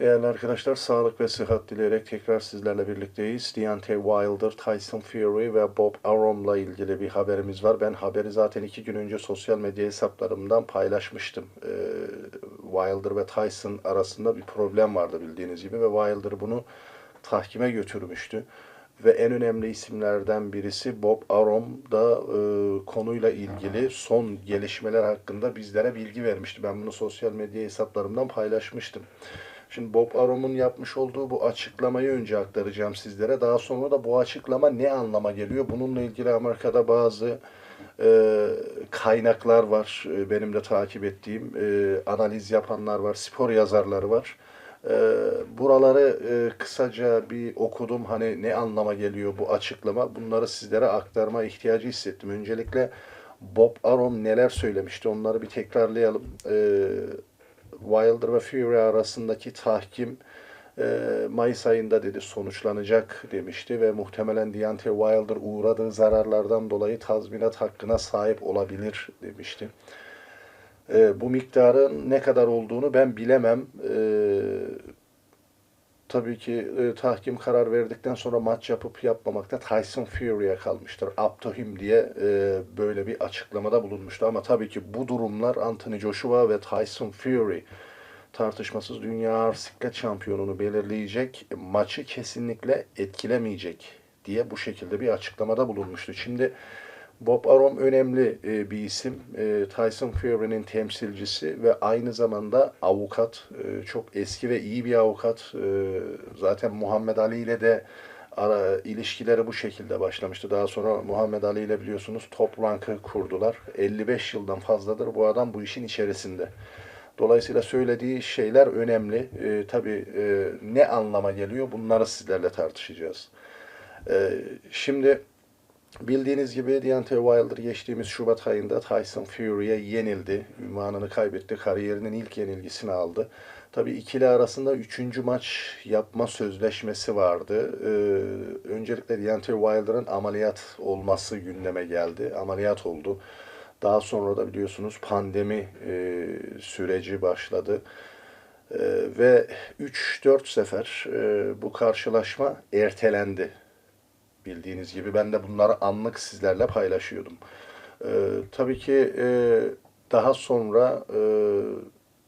Değerli arkadaşlar, sağlık ve sıhhat dileyerek tekrar sizlerle birlikteyiz. Deontay Wilder, Tyson Fury ve Bob Arum'la ilgili bir haberimiz var. Ben haberi zaten iki gün önce sosyal medya hesaplarımdan paylaşmıştım. Ee, Wilder ve Tyson arasında bir problem vardı bildiğiniz gibi ve Wilder bunu tahkime götürmüştü. Ve en önemli isimlerden birisi Bob Arum da e, konuyla ilgili son gelişmeler hakkında bizlere bilgi vermişti. Ben bunu sosyal medya hesaplarımdan paylaşmıştım. Şimdi Bob Arum'un yapmış olduğu bu açıklamayı önce aktaracağım sizlere. Daha sonra da bu açıklama ne anlama geliyor? Bununla ilgili Amerika'da bazı e, kaynaklar var. E, benim de takip ettiğim e, analiz yapanlar var, spor yazarları var. E, buraları e, kısaca bir okudum. Hani ne anlama geliyor bu açıklama? Bunları sizlere aktarma ihtiyacı hissettim. Öncelikle Bob Arum neler söylemişti? Onları bir tekrarlayalım. E, Wilder ve Fury arasındaki tahkim e, Mayıs ayında dedi sonuçlanacak demişti ve muhtemelen Deontay Wilder uğradığı zararlardan dolayı tazminat hakkına sahip olabilir demişti. E, bu miktarın ne kadar olduğunu ben bilemem. Tabii ki e, tahkim karar verdikten sonra maç yapıp yapmamakta Tyson Fury'e kalmıştır. Up diye e, böyle bir açıklamada bulunmuştu. Ama tabii ki bu durumlar Anthony Joshua ve Tyson Fury tartışmasız dünya ağır şampiyonunu belirleyecek maçı kesinlikle etkilemeyecek diye bu şekilde bir açıklamada bulunmuştu. Şimdi Bob Arum önemli e, bir isim. E, Tyson Fury'nin temsilcisi ve aynı zamanda avukat. E, çok eski ve iyi bir avukat. E, zaten Muhammed Ali ile de ara, ilişkileri bu şekilde başlamıştı. Daha sonra Muhammed Ali ile biliyorsunuz top rankı kurdular. 55 yıldan fazladır bu adam bu işin içerisinde. Dolayısıyla söylediği şeyler önemli. E, tabii e, ne anlama geliyor bunları sizlerle tartışacağız. E, şimdi bildiğiniz gibi Deontay Wilder geçtiğimiz Şubat ayında Tyson Fury'ye yenildi. Ünvanını kaybetti. Kariyerinin ilk yenilgisini aldı. Tabii ikili arasında üçüncü maç yapma sözleşmesi vardı. Ee, öncelikle Deontay Wilder'ın ameliyat olması gündeme geldi. Ameliyat oldu. Daha sonra da biliyorsunuz pandemi e, süreci başladı. E, ve 3-4 sefer e, bu karşılaşma ertelendi. Bildiğiniz gibi ben de bunları anlık sizlerle paylaşıyordum. E, tabii ki e, daha sonra e,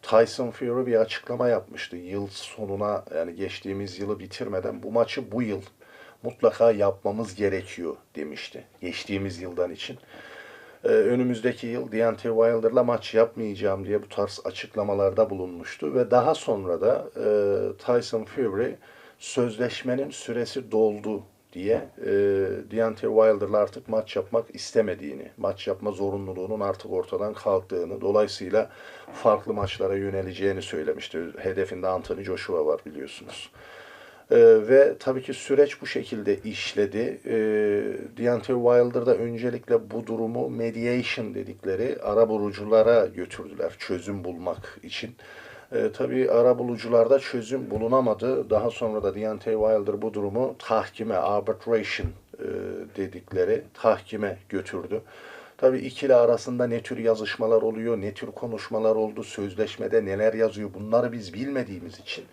Tyson Fury bir açıklama yapmıştı. Yıl sonuna yani geçtiğimiz yılı bitirmeden bu maçı bu yıl mutlaka yapmamız gerekiyor demişti. Geçtiğimiz yıldan için. Ee, önümüzdeki yıl Deontay Wilder'la maç yapmayacağım diye bu tarz açıklamalarda bulunmuştu ve daha sonra da e, Tyson Fury sözleşmenin süresi doldu diye e, Deontay Wilder'la artık maç yapmak istemediğini, maç yapma zorunluluğunun artık ortadan kalktığını, dolayısıyla farklı maçlara yöneleceğini söylemişti. Hedefinde Anthony Joshua var biliyorsunuz. Ee, ve tabii ki süreç bu şekilde işledi. Ee, Deontay Wilder da öncelikle bu durumu mediation dedikleri ara buluculara götürdüler çözüm bulmak için. Ee, tabii ara bulucularda çözüm bulunamadı. Daha sonra da Deontay Wilder bu durumu tahkime, arbitration e, dedikleri tahkime götürdü. Tabii ikili arasında ne tür yazışmalar oluyor, ne tür konuşmalar oldu, sözleşmede neler yazıyor bunları biz bilmediğimiz için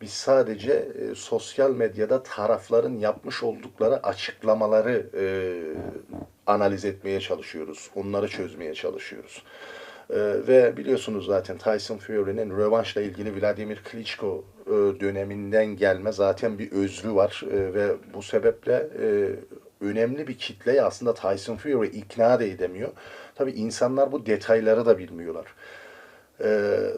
biz sadece e, sosyal medyada tarafların yapmış oldukları açıklamaları e, analiz etmeye çalışıyoruz. Onları çözmeye çalışıyoruz. E, ve biliyorsunuz zaten Tyson Fury'nin rövanşla ilgili Vladimir Klitschko e, döneminden gelme zaten bir özrü var. E, ve bu sebeple e, önemli bir kitleyi aslında Tyson Fury ikna da edemiyor. Tabii insanlar bu detayları da bilmiyorlar. E,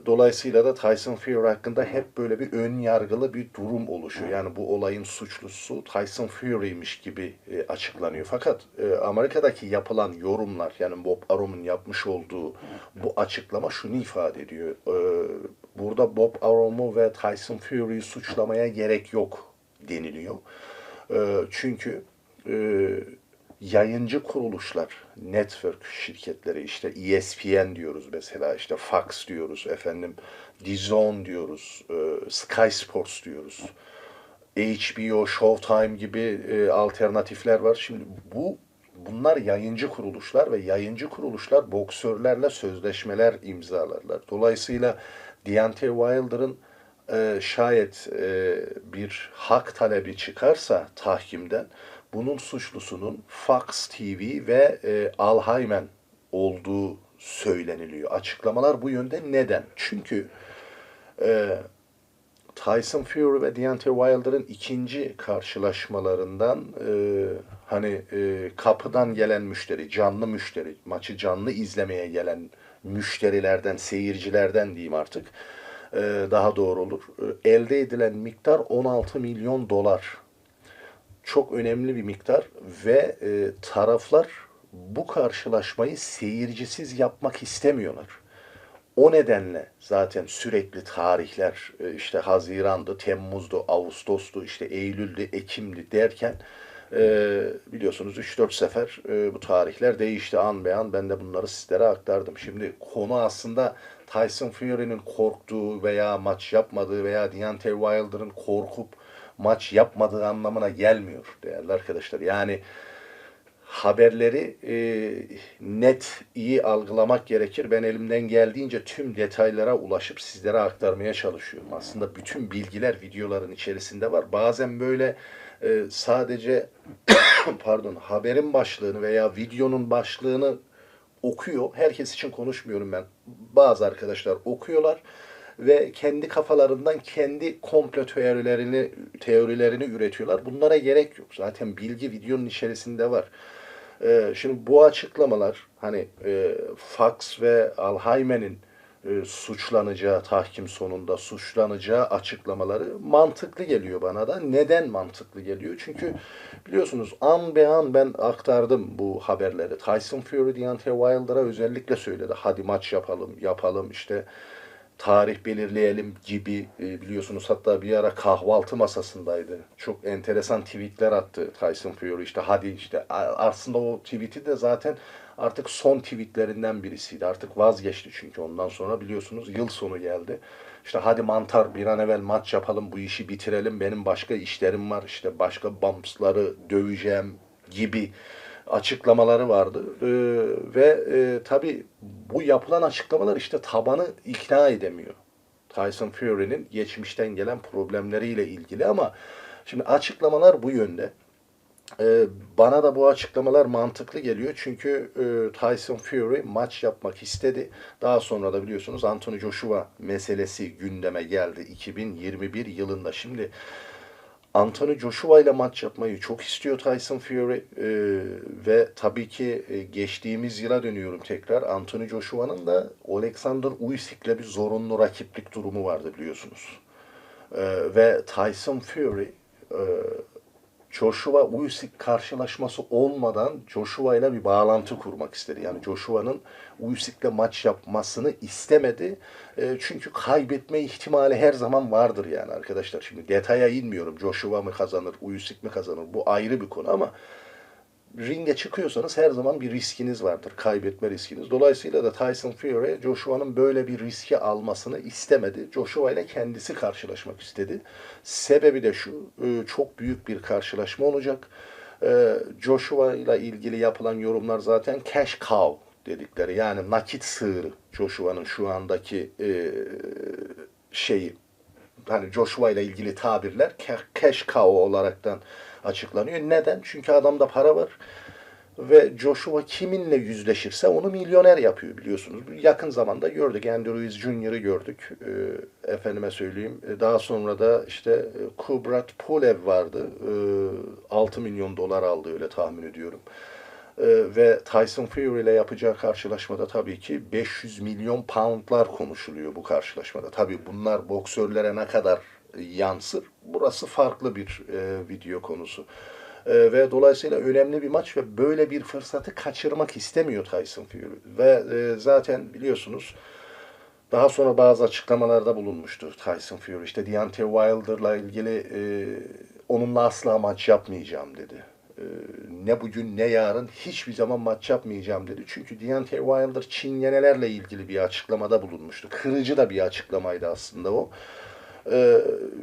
dolayısıyla da Tyson Fury hakkında hep böyle bir ön yargılı bir durum oluşuyor. Yani bu olayın suçlusu Tyson Fury'miş gibi e, açıklanıyor. Fakat e, Amerika'daki yapılan yorumlar yani Bob Arum'un yapmış olduğu bu açıklama şunu ifade ediyor. E, burada Bob Arum'u ve Tyson Fury'yi suçlamaya gerek yok deniliyor. E, çünkü e, yayıncı kuruluşlar, network şirketleri işte ESPN diyoruz mesela işte Fox diyoruz efendim DAZN diyoruz, e, Sky Sports diyoruz. HBO, Showtime gibi e, alternatifler var. Şimdi bu bunlar yayıncı kuruluşlar ve yayıncı kuruluşlar boksörlerle sözleşmeler imzalarlar. Dolayısıyla Deontay Wilder'ın e, şayet e, bir hak talebi çıkarsa tahkimden bunun suçlusunun Fox TV ve e, Al Haymen olduğu söyleniliyor. Açıklamalar bu yönde. Neden? Çünkü e, Tyson Fury ve Deontay Wilder'ın ikinci karşılaşmalarından e, hani e, kapıdan gelen müşteri, canlı müşteri, maçı canlı izlemeye gelen müşterilerden, seyircilerden diyeyim artık e, daha doğru olur. E, elde edilen miktar 16 milyon dolar. Çok önemli bir miktar ve e, taraflar bu karşılaşmayı seyircisiz yapmak istemiyorlar. O nedenle zaten sürekli tarihler e, işte Haziran'dı, Temmuz'du, Ağustos'tu, işte Eylül'dü, Ekim'di derken e, biliyorsunuz 3-4 sefer e, bu tarihler değişti an be an. Ben de bunları sizlere aktardım. Şimdi konu aslında Tyson Fury'nin korktuğu veya maç yapmadığı veya Deontay Wilder'ın korkup maç yapmadığı anlamına gelmiyor değerli arkadaşlar. Yani haberleri e, net iyi algılamak gerekir. Ben elimden geldiğince tüm detaylara ulaşıp sizlere aktarmaya çalışıyorum. Aslında bütün bilgiler videoların içerisinde var. Bazen böyle e, sadece pardon haberin başlığını veya videonun başlığını okuyor. Herkes için konuşmuyorum ben. Bazı arkadaşlar okuyorlar ve kendi kafalarından kendi komplo teorilerini teorilerini üretiyorlar. Bunlara gerek yok. Zaten bilgi videonun içerisinde var. Ee, şimdi bu açıklamalar hani e, Fox ve Alhaymen'in e, suçlanacağı tahkim sonunda suçlanacağı açıklamaları mantıklı geliyor bana da. Neden mantıklı geliyor? Çünkü biliyorsunuz an be an ben aktardım bu haberleri. Tyson Fury Deontay Wilder'a özellikle söyledi. Hadi maç yapalım, yapalım işte tarih belirleyelim gibi e, biliyorsunuz hatta bir ara kahvaltı masasındaydı. Çok enteresan tweetler attı Tyson Fury işte hadi işte aslında o tweet'i de zaten artık son tweetlerinden birisiydi. Artık vazgeçti çünkü ondan sonra biliyorsunuz yıl sonu geldi. İşte hadi mantar bir an evvel maç yapalım bu işi bitirelim benim başka işlerim var işte başka bumpsları döveceğim gibi açıklamaları vardı. Ee, ve e, tabii bu yapılan açıklamalar işte tabanı ikna edemiyor. Tyson Fury'nin geçmişten gelen problemleriyle ilgili ama şimdi açıklamalar bu yönde. Ee, bana da bu açıklamalar mantıklı geliyor çünkü e, Tyson Fury maç yapmak istedi. Daha sonra da biliyorsunuz Anthony Joshua meselesi gündeme geldi 2021 yılında. Şimdi Anthony Joshua ile maç yapmayı çok istiyor Tyson Fury Ee, ve tabii ki e, geçtiğimiz yıla dönüyorum tekrar. Anthony Joshua'nın da Alexander Usyk'le bir zorunlu rakiplik durumu vardı biliyorsunuz. Ee, ve Tyson Fury e, Joshua Usyk karşılaşması olmadan Joshua ile bir bağlantı kurmak istedi. Yani Joshua'nın Usyk'le maç yapmasını istemedi. E, çünkü kaybetme ihtimali her zaman vardır yani arkadaşlar. Şimdi detaya inmiyorum. Joshua mı kazanır, Usyk mi kazanır? Bu ayrı bir konu ama ringe çıkıyorsanız her zaman bir riskiniz vardır. Kaybetme riskiniz. Dolayısıyla da Tyson Fury Joshua'nın böyle bir riski almasını istemedi. Joshua ile kendisi karşılaşmak istedi. Sebebi de şu, e, çok büyük bir karşılaşma olacak. E, Joshua ile ilgili yapılan yorumlar zaten cash cow dedikleri yani nakit sığırı Joshua'nın şu andaki e, şeyi hani Joshua ile ilgili tabirler cash cow olaraktan açıklanıyor. Neden? Çünkü adamda para var ve Joshua kiminle yüzleşirse onu milyoner yapıyor biliyorsunuz. Yakın zamanda gördük. Andrew Ruiz Jr.'ı gördük. E, efendime söyleyeyim. E, daha sonra da işte e, Kubrat Pulev vardı. E, 6 milyon dolar aldı öyle tahmin ediyorum. E, ve Tyson Fury ile yapacağı karşılaşmada tabii ki 500 milyon poundlar konuşuluyor bu karşılaşmada. Tabii bunlar boksörlere ne kadar yansır? Burası farklı bir e, video konusu. E, ve dolayısıyla önemli bir maç ve böyle bir fırsatı kaçırmak istemiyor Tyson Fury. Ve e, zaten biliyorsunuz daha sonra bazı açıklamalarda bulunmuştu Tyson Fury. İşte Deontay Wilder'la ilgili e, onunla asla maç yapmayacağım dedi. E, ne bugün ne yarın hiçbir zaman maç yapmayacağım dedi. Çünkü Deontay Wilder çingenelerle ilgili bir açıklamada bulunmuştu. Kırıcı da bir açıklamaydı aslında o. Ee,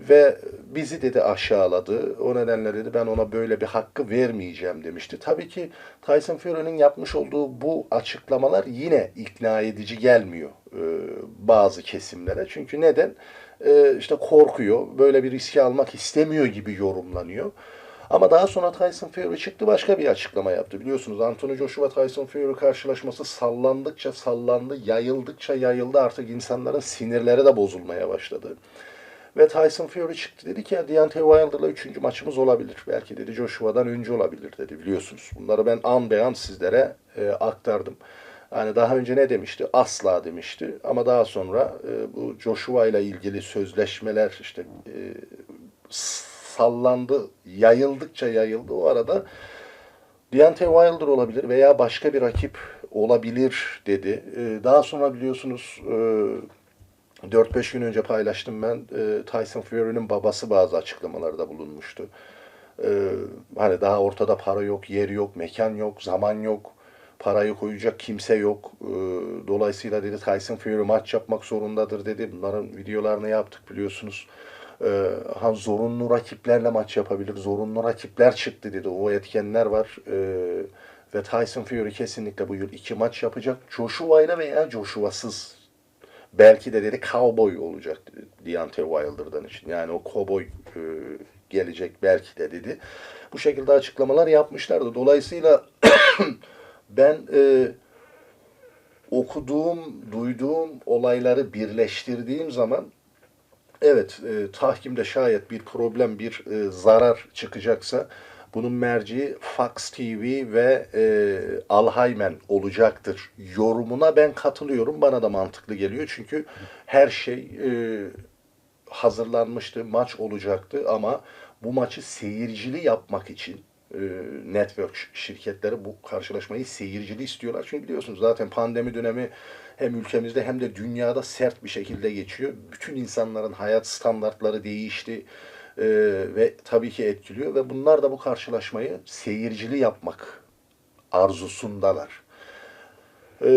ve bizi dedi aşağıladı. O nedenle dedi ben ona böyle bir hakkı vermeyeceğim demişti. Tabii ki Tyson Fury'nin yapmış olduğu bu açıklamalar yine ikna edici gelmiyor e, bazı kesimlere. Çünkü neden? e, işte korkuyor. Böyle bir riski almak istemiyor gibi yorumlanıyor. Ama daha sonra Tyson Fury çıktı başka bir açıklama yaptı. Biliyorsunuz Anthony Joshua Tyson Fury karşılaşması sallandıkça sallandı, yayıldıkça yayıldı. Artık insanların sinirleri de bozulmaya başladı. Ve Tyson Fury çıktı dedi ki ya Deontay Wilder'la üçüncü maçımız olabilir. Belki dedi Joshua'dan önce olabilir dedi biliyorsunuz. Bunları ben an be an sizlere e, aktardım. Yani daha önce ne demişti? Asla demişti. Ama daha sonra e, bu Joshua ile ilgili sözleşmeler işte e, sallandı, yayıldıkça yayıldı. O arada Deontay Wilder olabilir veya başka bir rakip olabilir dedi. E, daha sonra biliyorsunuz e, 4-5 gün önce paylaştım ben. E, Tyson Fury'nin babası bazı açıklamalarda bulunmuştu. E, hani daha ortada para yok, yer yok, mekan yok, zaman yok. Parayı koyacak kimse yok. E, dolayısıyla dedi Tyson Fury maç yapmak zorundadır dedi. Bunların videolarını yaptık biliyorsunuz. E, zorunlu rakiplerle maç yapabilir. Zorunlu rakipler çıktı dedi. O etkenler var. Ve Tyson Fury kesinlikle bu yıl iki maç yapacak. Joshua ile veya Joshua'sız belki de dedi cowboy olacak Deontay Wilder'dan için. Yani o cowboy e, gelecek belki de dedi. Bu şekilde açıklamalar yapmışlardı. Dolayısıyla ben e, okuduğum, duyduğum olayları birleştirdiğim zaman evet e, tahkimde şayet bir problem, bir e, zarar çıkacaksa bunun merci Fox TV ve e, Alhaymen olacaktır yorumuna ben katılıyorum. Bana da mantıklı geliyor çünkü her şey e, hazırlanmıştı, maç olacaktı ama bu maçı seyircili yapmak için e, network şirketleri bu karşılaşmayı seyircili istiyorlar. Çünkü biliyorsunuz zaten pandemi dönemi hem ülkemizde hem de dünyada sert bir şekilde geçiyor. Bütün insanların hayat standartları değişti e, ve tabii ki etkiliyor ve bunlar da bu karşılaşmayı seyircili yapmak arzusundalar. Ee,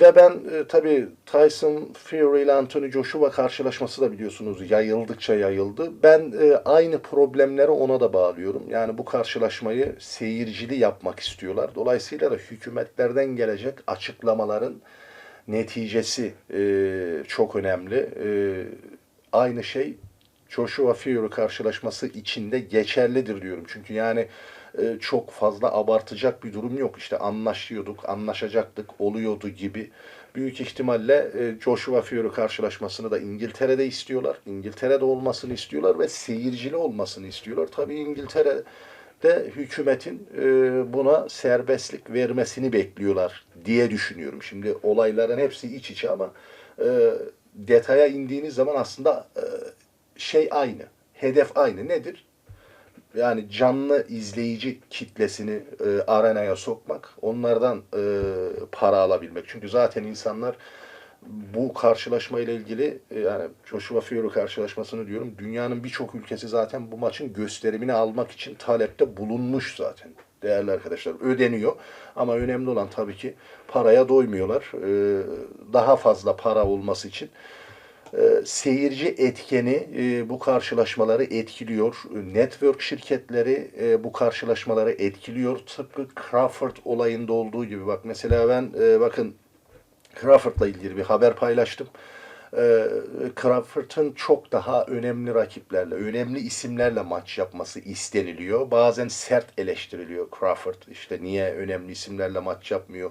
ve ben e, tabii Tyson Fury ile Anthony Joshua karşılaşması da biliyorsunuz yayıldıkça yayıldı. Ben e, aynı problemleri ona da bağlıyorum. Yani bu karşılaşmayı seyircili yapmak istiyorlar. Dolayısıyla da hükümetlerden gelecek açıklamaların neticesi e, çok önemli. E, aynı şey Joshua Fury karşılaşması içinde geçerlidir diyorum. Çünkü yani e, çok fazla abartacak bir durum yok. İşte anlaşıyorduk, anlaşacaktık, oluyordu gibi. Büyük ihtimalle e, Joshua Fury karşılaşmasını da İngiltere'de istiyorlar. İngiltere'de olmasını istiyorlar ve seyircili olmasını istiyorlar. Tabii İngiltere'de hükümetin e, buna serbestlik vermesini bekliyorlar diye düşünüyorum. Şimdi olayların hepsi iç içe ama detaya indiğiniz zaman aslında şey aynı. Hedef aynı. Nedir? yani canlı izleyici kitlesini e, arenaya sokmak, onlardan e, para alabilmek. Çünkü zaten insanlar bu karşılaşma ile ilgili e, yani Joshua Fury karşılaşmasını diyorum. Dünyanın birçok ülkesi zaten bu maçın gösterimini almak için talepte bulunmuş zaten. Değerli arkadaşlar ödeniyor ama önemli olan tabii ki paraya doymuyorlar. E, daha fazla para olması için seyirci etkeni e, bu karşılaşmaları etkiliyor. Network şirketleri e, bu karşılaşmaları etkiliyor. Tıpkı Crawford olayında olduğu gibi. Bak mesela ben e, bakın Crawford'la ilgili bir haber paylaştım. E, Crawford'ın çok daha önemli rakiplerle, önemli isimlerle maç yapması isteniliyor. Bazen sert eleştiriliyor Crawford. İşte niye önemli isimlerle maç yapmıyor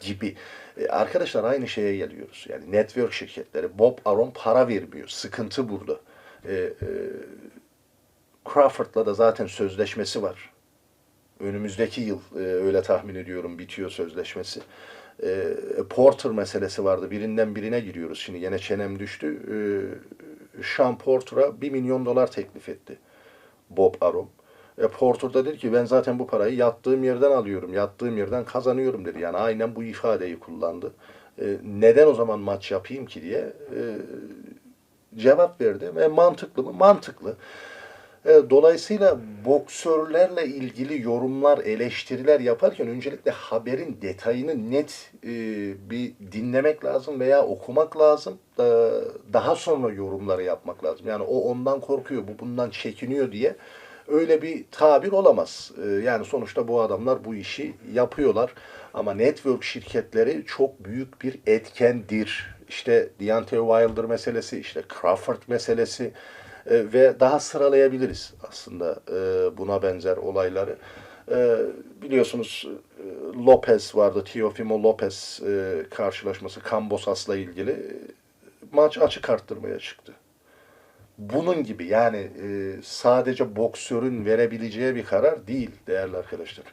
gibi. E, arkadaşlar aynı şeye geliyoruz. Yani network şirketleri Bob Arum para vermiyor. Sıkıntı burada. E, e, Crawford'la da zaten sözleşmesi var. Önümüzdeki yıl e, öyle tahmin ediyorum bitiyor sözleşmesi. E, Porter meselesi vardı. Birinden birine giriyoruz. Şimdi yine çenem düştü. E, Sean Porter'a 1 milyon dolar teklif etti. Bob Arum. E, Porter da dedi ki ben zaten bu parayı yattığım yerden alıyorum, yattığım yerden kazanıyorum dedi. Yani aynen bu ifadeyi kullandı. E, neden o zaman maç yapayım ki diye e, cevap verdi ve mantıklı mı? Mantıklı. E, dolayısıyla boksörlerle ilgili yorumlar, eleştiriler yaparken öncelikle haberin detayını net e, bir dinlemek lazım veya okumak lazım. E, daha sonra yorumları yapmak lazım. Yani o ondan korkuyor, bu bundan çekiniyor diye öyle bir tabir olamaz. Ee, yani sonuçta bu adamlar bu işi yapıyorlar. Ama network şirketleri çok büyük bir etkendir. İşte Deontay Wilder meselesi, işte Crawford meselesi e, ve daha sıralayabiliriz aslında e, buna benzer olayları. E, biliyorsunuz Lopez vardı, Teofimo Lopez e, karşılaşması Kambosas'la ilgili. Maç açık arttırmaya çıktı. Bunun gibi yani e, sadece boksörün verebileceği bir karar değil değerli arkadaşlar.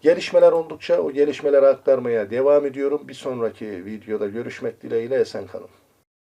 Gelişmeler oldukça o gelişmeleri aktarmaya devam ediyorum. Bir sonraki videoda görüşmek dileğiyle esen kalın.